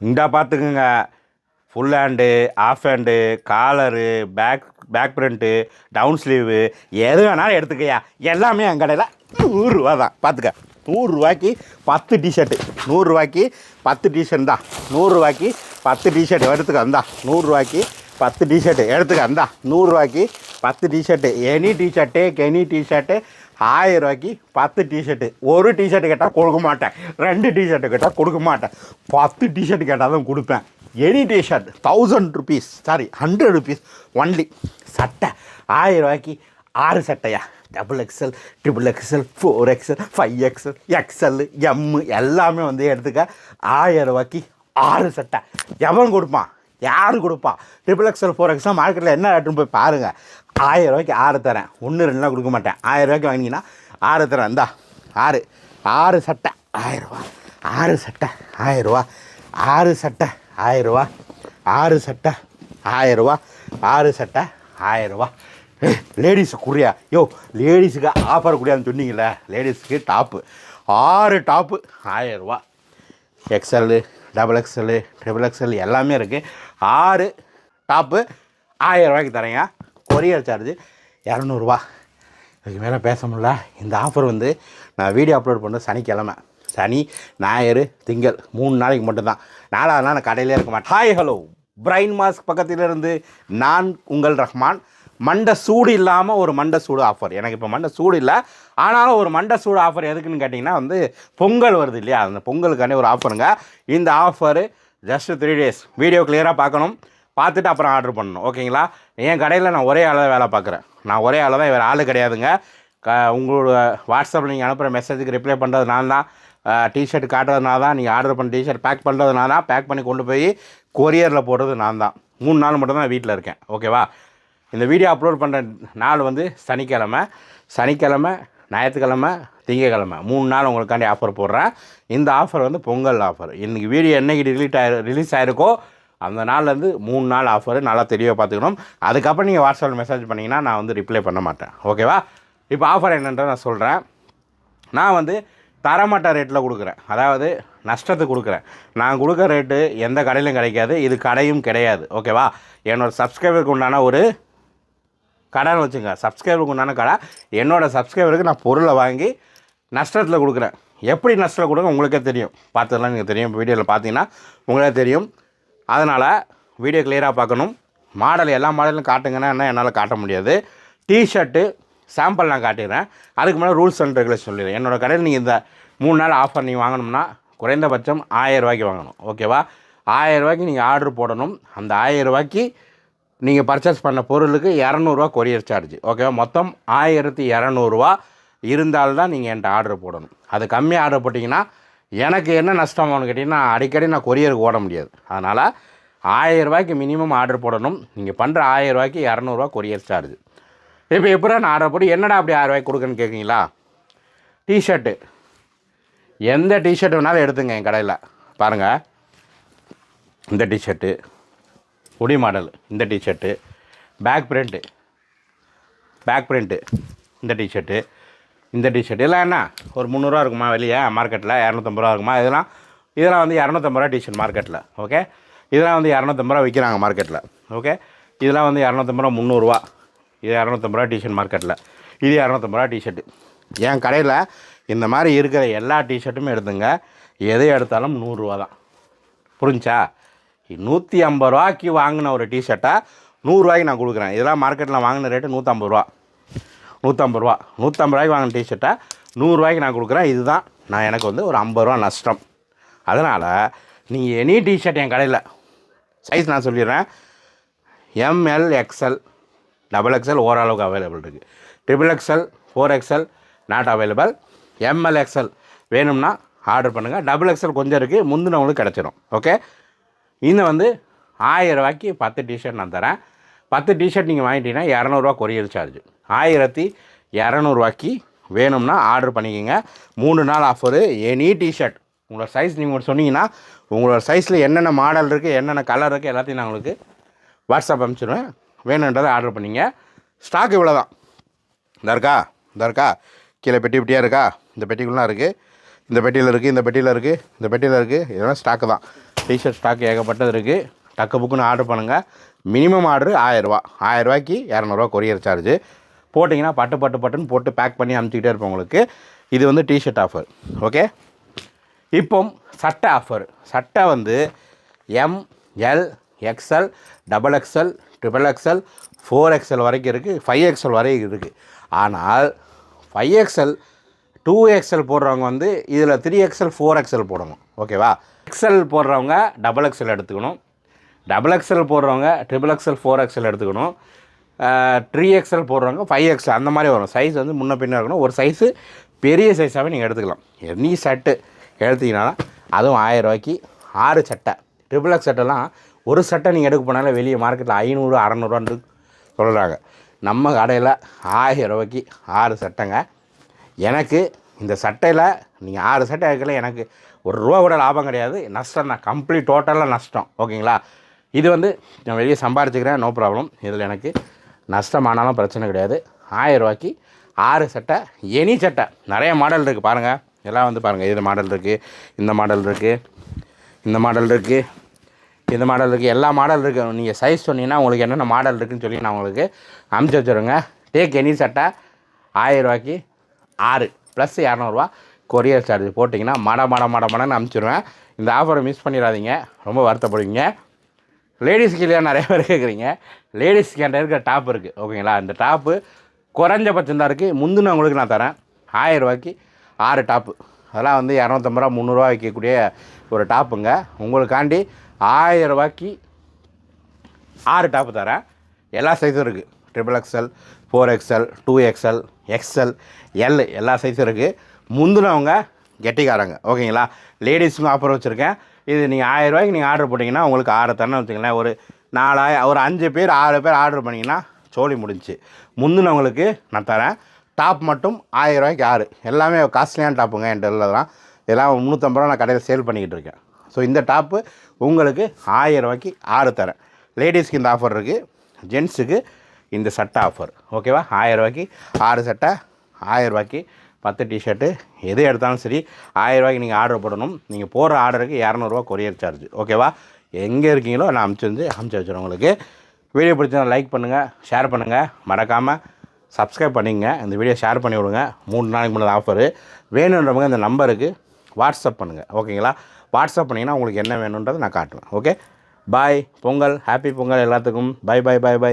இந்தா பார்த்துக்குங்க. Full hand half hand collar back back print down sleeve எது வேணாலும் எடுத்துக்கயா எல்லாமே என் கடையில் நூறுரூவா தான் பார்த்துக்க. நூறுரூவாய்க்கு பத்து டிஷர்ட்டு நூறுரூவாய்க்கு பத்து டிஷர்ட் தான் நூறுரூவாய்க்கு பத்து டிஷர்ட் எடுத்துக்க வந்தா நூறுரூவாய்க்கு பத்து டிஷர்ட்டு எடுத்துக்க வந்தா நூறுரூவாய்க்கு பத்து T-shirt any T-shirt any T-shirt ஆயிரம் ரூபாய்க்கு பத்து டிஷர்ட்டு ஒரு டிஷர்ட்டு கேட்டால் கொடுக்க மாட்டேன். ரெண்டு டிஷர்ட்டு கேட்டால் கொடுக்க மாட்டேன். பத்து டிஷர்ட் கேட்டால் தான் கொடுப்பேன். Any T-shirt thousand rupees sorry hundred rupees only சட்டை ஆயிரம் ரூபாய்க்கு ஆறு சட்டையா? Double XL triple XL four XL five XL XL M எல்லாமே வந்து எடுத்துக்க. ஆயிரம் ரூபாய்க்கு ஆறு சட்டை. எவன் கொடுப்பான்? யார் கொடுப்பா? ட்ரிபிள் எக்ஸ்எல் ஃபோர் எக்ஸ்லாம் மார்க்கெட்டில் என்ன ரேட்டுன்னு போய் பாருங்கள் ஆயிரம் ரூபாய்க்கு ஆறு தரேன். ஒன்று ரெண்டுலாம் கொடுக்க மாட்டேன். ஆயிரம் ரூபாய்க்கு வாங்கினீங்கன்னா ஆறு தரேன். இந்தா ஆறு. ஆறு சட்டை. ஆயிரரூவா ஆறு சட்டை. ஆயிரரூவா ஆறு சட்டை. ஆயிரரூவா ஆறு சட்டை. ஆயிரரூவா ஆறு சட்டை. ஆயிரரூவா லேடிஸுக்கு குறியா யோ லேடிஸுக்கு ஆஃபர் குடியான்னு சொன்னீங்களே லேடிஸுக்கு டாப்பு ஆறு டாப்பு ஆயிரரூவா XL double XL triple XL எல்லாமே இருக்குது ஆறு டாப்பு ஆயிரரூவாய்க்கு தரேங்க. கொரியர் சார்ஜ் இரநூறுவா. இதுக்கு மேலே பேச முடியல. இந்த ஆஃபர் வந்து நான் வீடியோ அப்லோட் பண்ண சனிக்கிழமை. சனி ஞாயிறு திங்கள் மூணு நாளைக்கு மட்டும்தான். நாலாவது நாள் நான் கடையிலே இருக்க மாட்டேன். ஹாய் ஹலோ பிரைன் மாஸ்க் பக்கத்திலிருந்து நான் உங்கள் ரஹ்மான். மண்டை சூடு இல்லாமல் ஒரு மண்டை சூடு ஆஃபர் எனக்கு இப்போ மண்டை சூடு இல்லை. ஆனாலும் ஒரு மண்டை சூடு ஆஃபர் எதுக்குன்னு கேட்டிங்கன்னா வந்து பொங்கல் வருது இல்லையா? அந்த பொங்கலுக்கான ஒரு ஆஃபருங்க இந்த offer just three days video கிளியராக பார்க்கணும். பார்த்துட்டு அப்புறம் ஆர்டர் பண்ணணும். ஓகேங்களா என் கடையில் நான் ஒரே ஆளாக வேலை பார்க்குறேன். நான் ஒரே ஆள் தான் வேறு ஆள் கிடையாதுங்க. க உங்களோட வாட்ஸ்அப்பில் நீங்கள் அனுப்புகிற மெசேஜுக்கு ரிப்ளை பண்ணுறதுனால தான் டிஷர்ட் காட்டுறதுனால தான் நீங்கள் ஆர்டர் பண்ண டிஷர்ட் பேக் பண்ணுறதுனால தான் பேக் பண்ணி கொண்டு போய் கொரியரில் போடுறது நான் தான். மூணு நாள் மட்டும் தான் வீட்டில் இருக்கேன். ஓகேவா இந்த வீடியோ அப்லோட் பண்ணுற நாள் வந்து சனிக்கிழமை. சனிக்கிழமை ஞாயிற்றுக்கிழமை திங்கக்கிழமை. மூணு நாள் உங்களுக்காண்டி ஆஃபர் போடுறேன். இந்த ஆஃபர் வந்து பொங்கல் ஆஃபர் இன்றைக்கி வீடியோ என்னைக்கு ரிலீட் ஆகி ரிலீஸ் ஆகிருக்கோ அந்த நாள்லேருந்து மூணு நாள் ஆஃபர் நல்லா தெளிவாக பார்த்துக்கணும். அதுக்கப்புறம் நீங்கள் வாட்ஸ்அப்பில் மெசேஜ் பண்ணிங்கன்னா நான் வந்து ரிப்ளை பண்ண மாட்டேன். ஓகேவா இப்போ ஆஃபர் என்னன்றதை நான் சொல்கிறேன் நான் வந்து தரமட்ட ரேட்டில் கொடுக்குறேன். அதாவது நஷ்டத்துக்கு கொடுக்குறேன். நான் கொடுக்குற ரேட்டு எந்த கடையிலும் கிடைக்காது. இது கடையும் கிடையாது. ஓகேவா என்னோடய சப்ஸ்கிரைபருக்கு உண்டான ஒரு கடைன்னு வச்சுங்க சப்ஸ்கிரைபருக்கு உண்டான கடை. என்னோடய சப்ஸ்கிரைபருக்கு நான் பொருளை வாங்கி நஷ்டத்தில் கொடுக்குறேன். எப்படி நஷ்டத்தில் கொடுங்க உங்களுக்கே தெரியும். பார்த்ததெல்லாம் நீங்கள் தெரியும். வீடியோவில் பார்த்தீங்கன்னா உங்களுக்கே தெரியும். அதனால் வீடியோ கிளியராக பார்க்கணும். மாடல் எல்லா மாடலும் காட்டுங்கன்னா என்ன? என்னால் காட்ட முடியாது. டிஷர்ட்டு சாம்பிள் நான் காட்டிடுறேன். அதுக்கு மேலே ரூல்ஸ் அண்ட் ரெகுலேஷன் சொல்லிடுறேன். என்னோடய கடையில் நீங்கள் இந்த மூணு நாள் ஆஃபர் நீங்கள் வாங்கணும்னா குறைந்தபட்சம் ஆயிரம் ரூபாய்க்கு வாங்கணும். ஓகேவா ஆயிரம் ரூபாய்க்கு நீங்கள் ஆர்டர் போடணும். அந்த ஆயிரம் ரூபாய்க்கு நீங்கள் பர்ச்சேஸ் பண்ண பொருளுக்கு இரநூறுவா கொரியர் சார்ஜ் ஓகேவா மொத்தம் ஆயிரத்தி இரநூறுவா இருந்தால்தான் நீங்கள் என்கிட்ட ஆர்டர் போடணும். அது கம்மியாக ஆர்டர் போட்டிங்கன்னா எனக்கு என்ன நஷ்டம் கேட்டிங்கன்னா அடிக்கடி நான் கொரியருக்கு ஓட முடியாது. அதனால் ஆயிரரூபாய்க்கு மினிமம் ஆர்டர் போடணும். நீங்கள் பண்ணுற ஆயிரரூபாய்க்கு இரநூறுவா கொரியர் சார்ஜ் இப்போ எப்படா நான் ஆர்டர் போட்டு என்னடா அப்படி ஆயிரரூபாய்க்கு கொடுக்குன்னு கேட்குறீங்களா டிஷர்ட்டு எந்த டிஷர்ட் வேணாலும் எடுத்துங்க என் கடையில். பாருங்கள் இந்த டிஷர்ட்டு உடி மாடல் இந்த T-shirt back print back print இந்த டிஷர்ட்டு இந்த டிஷர்ட் எல்லாம் என்ன? ஒரு முந்நூறுரூவா இருக்குமா வெளியே? மார்க்கெட்டில் இரநூத்தம்பது ரூபா இருக்குமா? இதெல்லாம் இதெல்லாம் வந்து இரநூத்தம்பது ரூபா டிஷர்ட் மார்க்கெட்டில் ஓகே இதெல்லாம் வந்து இரநூத்தம்பது ரூபா விற்கிறாங்க மார்க்கெட்டில் ஓகே இதெல்லாம் வந்து இரநூத்தம்பது ரூபா முந்நூறுரூவா இது இரநூத்தம்பது ரூபா டிஷர்ட் மார்க்கெட்டில் இது இரநூத்தம்பது ரூபா டிஷர்ட்டு என் கடையில் இந்த மாதிரி இருக்கிற எல்லா டிஷர்ட்டுமே எடுத்துங்க. எதை எடுத்தாலும் நூறுரூவா தான். புரிஞ்சா நூற்றி ஐம்பது ரூபாய்க்கு வாங்கின ஒரு டிஷர்ட்டை நூறுரூவாய்க்கு நான் கொடுக்குறேன். இதெல்லாம் மார்க்கெட்டில் வாங்கின ரேட்டு நூற்றம்பது ரூபா. நூற்றம்பது ரூபா. நூற்றம்பது ரூபாய்க்கு வாங்கின டிஷர்ட்டை நூறுரூவாய்க்கு நான் கொடுக்குறேன். இதுதான் நான் எனக்கு வந்து ஒரு ஐம்பது ரூபா நஷ்டம். அதனால் நீங்கள் எனி டிஷர்ட் என் கடையில் சைஸ் நான் சொல்லிடுறேன். M L XL double XL ஓரளவுக்கு அவைலபிள் இருக்குது triple XL four XL not available M L XL வேணும்னா ஆர்டர் பண்ணுங்கள் டபுள் எக்ஸ்எல் கொஞ்சம் இருக்குது முந்தினவங்களுக்கு கிடச்சிரும். ஓகே இந்த வந்து ஆயிரம் ரூபாய்க்கு பத்து டிஷர்ட் நான் தரேன். பத்து டிஷர்ட் நீங்கள் வாங்கிட்டீங்கன்னா இரநூறுவா கொரியர் சார்ஜ் ஆயிரத்தி இரநூறுவாய்க்கு வேணும்னா ஆர்டர் பண்ணிக்கோங்க. மூணு நாள் ஆஃபரு எனி டிஷர்ட் உங்களோட சைஸ் நீங்கள் சொன்னீங்கன்னா உங்களோட சைஸில் என்னென்ன மாடல் இருக்குது என்னென்ன கலர் இருக்குது எல்லாத்தையும் நான் உங்களுக்கு வாட்ஸ்அப் அனுப்பிச்சிடுவேன். வேணுன்றதை ஆர்டர் பண்ணிங்க. ஸ்டாக் இவ்வளோ தான் இந்த இருக்கா? இந்த இருக்கா? கீழே பெட்டி பெட்டியாக இருக்கா? இந்த பெட்டிக்குள்ளலாம் இருக்குது இந்த பெட்டியில் இருக்குது இந்த பெட்டியில் இருக்குது இந்த பெட்டியில் இருக்குது இதெல்லாம் ஸ்டாக்கு தான். டிஷர்ட் ஸ்டாக் ஏகப்பட்டது இருக்குது டக்கு புக்குன்னு ஆர்டர் பண்ணுங்கள் மினிமம் ஆர்டர் ஆயிரரூவா ஆயிரரூவாய்க்கு இரநூறுவா கொரியர் சார்ஜ் போட்டிங்கன்னா பட்டு பட்டு பட்டுன்னு போட்டு பேக் பண்ணி அனுப்பிச்சிக்கிட்டே இருப்போம் உங்களுக்கு. இது வந்து டிஷர்ட் ஆஃபர் ஓகே இப்போ சட்டை ஆஃபர் சட்டை வந்து M L XL double XL triple XL four XL வரைக்கும் இருக்குது ஃபைவ் எக்ஸ்எல் வரைக்கும் இருக்குது ஆனால் ஃபைவ் எக்ஸ்எல் டூ எக்ஸ்எல் போடுறவங்க வந்து இதில் த்ரீ எக்ஸ்எல் ஃபோர் எக்ஸ்எல் போடணும். ஓகேவா எக்ஸ்எல் போடுறவங்க டபுள் எக்ஸ்எல் எடுத்துக்கணும். டபுள் எக்ஸ்எல் போடுறவங்க ட்ரிபிள் எக்ஸ்எல் ஃபோர் எக்ஸ்எல் எடுத்துக்கணும். த்ரீ எக்ஸ்எல் போடுறவங்க ஃபைவ் எக்ஸ்எல் அந்த மாதிரி வரும். சைஸ் வந்து முன்ன பின்ன இருக்கணும். ஒரு சைஸு பெரிய சைஸாகவே நீங்கள் எடுத்துக்கலாம். எனி சட்டு எடுத்தீங்கன்னா அதுவும் ஆயிரம் ரூபாய்க்கு ஆறு சட்டை. ட்ரிபிள் எக்ஸ் சட்டைலாம் ஒரு சட்டை நீங்கள் எடுக்க போனாலே வெளியே மார்க்கெட்டில் ஐநூறு அறநூறுவான்னு சொல்கிறாங்க நம்ம கடையில் ஆயிரம் ரூபாய்க்கு ஆறு சட்டைங்க. எனக்கு இந்த சட்டையில் நீங்கள் ஆறு சட்டை எடுக்கல எனக்கு ஒரு ரூபா கூட லாபம் கிடையாது. நஷ்டம் தான். கம்ப்ளீட் டோட்டலாக நஷ்டம். ஓகேங்களா? இது வந்து நான் வெளியே சம்பாரிச்சுக்கிறேன். நோ ப்ராப்ளம் இதில் எனக்கு நஷ்டமானாலும் பிரச்சனை கிடையாது. ஆயிரம் ரூபாய்க்கு ஆறு சட்டை எனி சட்டை. நிறைய மாடல் இருக்குது பாருங்கள் எல்லாம் வந்து பாருங்கள் இது மாடல் இருக்குது இந்த மாடல் இருக்குது இந்த மாடல் இருக்குது இந்த மாடல் இருக்குது எல்லா மாடல் இருக்குது நீங்கள் சைஸ் சொன்னீங்கன்னா உங்களுக்கு என்னென்ன மாடல் இருக்குதுன்னு சொல்லி நான் உங்களுக்கு அமுச்சு வச்சுருங்க டேக் எனி சட்டை ஆயிரம் ரூபாய்க்கு ஆறு ப்ளஸ் இரநூறுவா கொரியர் சார்ஜ் போட்டிங்கன்னா மட மட மட மடன்னு அனுப்பிச்சிடுவேன் இந்த ஆஃபரை மிஸ் பண்ணிடாதீங்க. ரொம்ப வருத்தப்படுவீங்க. லேடிஸ்க்கு இல்லையா நிறைய பேர் கேட்குறீங்க லேடிஸ்க்கு என்கிட்ட இருக்கிற டாப் இருக்குது ஓகேங்களா இந்த டாப்பு குறைஞ்சபட்சம் தான் இருக்குது முந்தினவங்களுக்கு நான் தரேன். ஆயிரம் ரூபாய்க்கு ஆறு டாப்பு அதெல்லாம் வந்து இரநூத்தம்பது ரூபா முந்நூறுரூவா விற்கக்கூடிய ஒரு டாப்புங்க உங்களுக்காண்டி ஆயிரம் ரூபாய்க்கு ஆறு டாப்பு தரேன். எல்லா சைஸும் இருக்குது triple XL four XL two XL XL L எல்லா சைஸும் இருக்குது முந்தினவங்க கெட்டிக்காரங்க. ஓகேங்களா? லேடிஸுக்கும் ஆஃபர் வச்சுருக்கேன். இது நீங்கள் ஆயிரம் ரூபாய்க்கு நீங்கள் ஆர்டர் போட்டிங்கன்னா உங்களுக்கு ஆறு தரணும் வச்சுங்களேன் ஒரு நாலாயிரம் ஒரு அஞ்சு பேர் ஆறு பேர் ஆர்டர் பண்ணிங்கன்னா சோழி முடிஞ்சுச்சு. முந்தினவங்களுக்கு நான் தரேன். டாப் மட்டும் ஆயிரம் ரூபாய்க்கு ஆறு. எல்லாமே காஸ்ட்லியான டாப்புங்க என்கிட்ட உள்ளதெல்லாம். இதெல்லாம் முந்நூற்றம்பது ரூபா நான் கடையில் சேல் பண்ணிக்கிட்டு இருக்கேன். ஸோ இந்த டாப்பு உங்களுக்கு ஆயிரம் ரூபாய்க்கு ஆறு தரேன். லேடிஸ்க்கு இந்த ஆஃபர் இருக்குது ஜென்ஸுக்கு இந்த சட்டை ஆஃபர் ஓகேவா ஆயிரரூபாய்க்கு ஆறு சட்டை ஆயிரரூபாய்க்கு பத்து டிஷர்ட்டு எது எடுத்தாலும் சரி ஆயிரரூபாய்க்கு நீங்கள் ஆர்டர் போடணும். நீங்கள் போடுற ஆர்டருக்கு இரநூறுவா கொரியர் சார்ஜ் ஓகேவா எங்கே இருக்கீங்களோ நான் அமுச்சு வந்து அமுச்சு வச்சுருவேன் உங்களுக்கு. வீடியோ பிடிச்சா லைக் பண்ணுங்கள் ஷேர் பண்ணுங்கள் மறக்காமல் சப்ஸ்கிரைப் பண்ணிங்க இந்த வீடியோ ஷேர் பண்ணி விடுங்க. மூணு நாளைக்கு முன்னாடி ஆஃபரு வேணுன்றவங்க இந்த நம்பருக்கு வாட்ஸ்அப் பண்ணுங்கள் ஓகேங்களா வாட்ஸ்அப் பண்ணிங்கன்னா உங்களுக்கு என்ன வேணுன்றதை நான் காட்டுவேன். Okay bye Pongal. Happy Pongal எல்லாத்துக்கும். Bye by by by